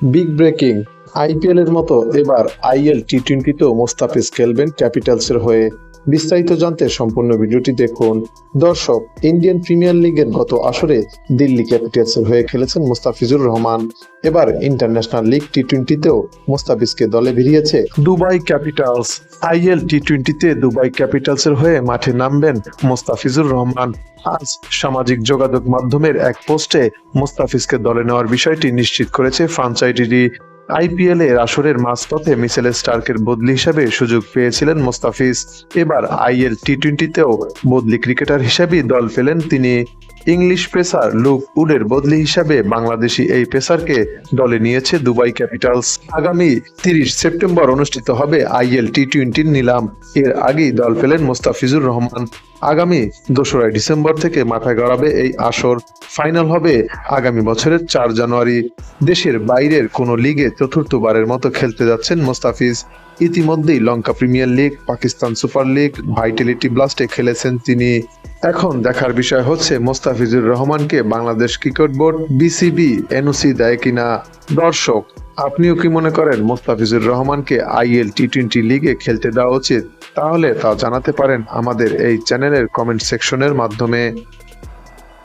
Big breaking IPL এর মতো এবার আইএল টি টোয়েন্টিতেও মোস্তাফিজ খেলবেন ক্যাপিটালসের হয়ে। বিস্তারিত জানতে সম্পূর্ণ ভিডিওটি দেখুন। দর্শক, ইন্ডিয়ান প্রিমিয়ার লিগের গত আসরে দিল্লি ক্যাপিটালসের হয়ে খেলেছেন মোস্তাফিজুর রহমান। এবার ইন্টারন্যাশনাল লিগ টি টোয়েন্টিতেও মোস্তাফিজকে দলে ভিড়িয়েছে দুবাই ক্যাপিটালস। আইএল টি টোয়েন্টিতে দুবাই ক্যাপিটালসের হয়ে মাঠে নামবেন মোস্তাফিজুর রহমান। আজ সামাজিক যোগাযোগ মাধ্যমের এক পোস্টে মোস্তাফিজকে দলে নেওয়ার বিষয়টি নিশ্চিত করেছে ফ্রাঞ্চাইজিটি। আইপিএল এর আসরের মাঝপথে মিসেল স্টার্কের বদলি হিসাবে সুযোগ পেয়েছিলেন মোস্তাফিজ। এবার আইএল টি টোয়েন্টিতেও বদলি ক্রিকেটার হিসেবেই দল পেলেন তিনি। ইংলিশ পেসার লুক উডের বদলি হিসাবে বাংলাদেশি এই পেসারকে দলে নিয়েছে দুবাই ক্যাপিটালস। আগামী তিরিশ সেপ্টেম্বর অনুষ্ঠিত হবে আইএল টি টোয়েন্টির নিলাম। এর আগেই দল পেলেন মোস্তাফিজুর রহমান। আগামী দোসরা ডিসেম্বর থেকে মাথায় গড়াবে এই আসর। ফাইনাল হবে আগামী বছরের চার জানুয়ারি। দেশের বাইরের কোনো লিগে চতুর্থবারের মতো খেলতে যাচ্ছেন মোস্তাফিজ। ইতিমধ্যেই Lanka premier league, Pakistan super league, vitality ব্লাস্টে খেলেছেন তিনি। এখন দেখার বিষয় হচ্ছে মোস্তাফিজুর রহমানকে Bangladesh cricket board, BCB, NOC দেয় কিনা? দর্শক, আপনিও কি মনে করেন মোস্তাফিজুর রহমানকে আইএল টি টোয়েন্টি লিগে খেলতে দেওয়া উচিত? তাহলে তা জানাতে পারেন আমাদের এই চ্যানেলের কমেন্ট সেকশনের মাধ্যমে।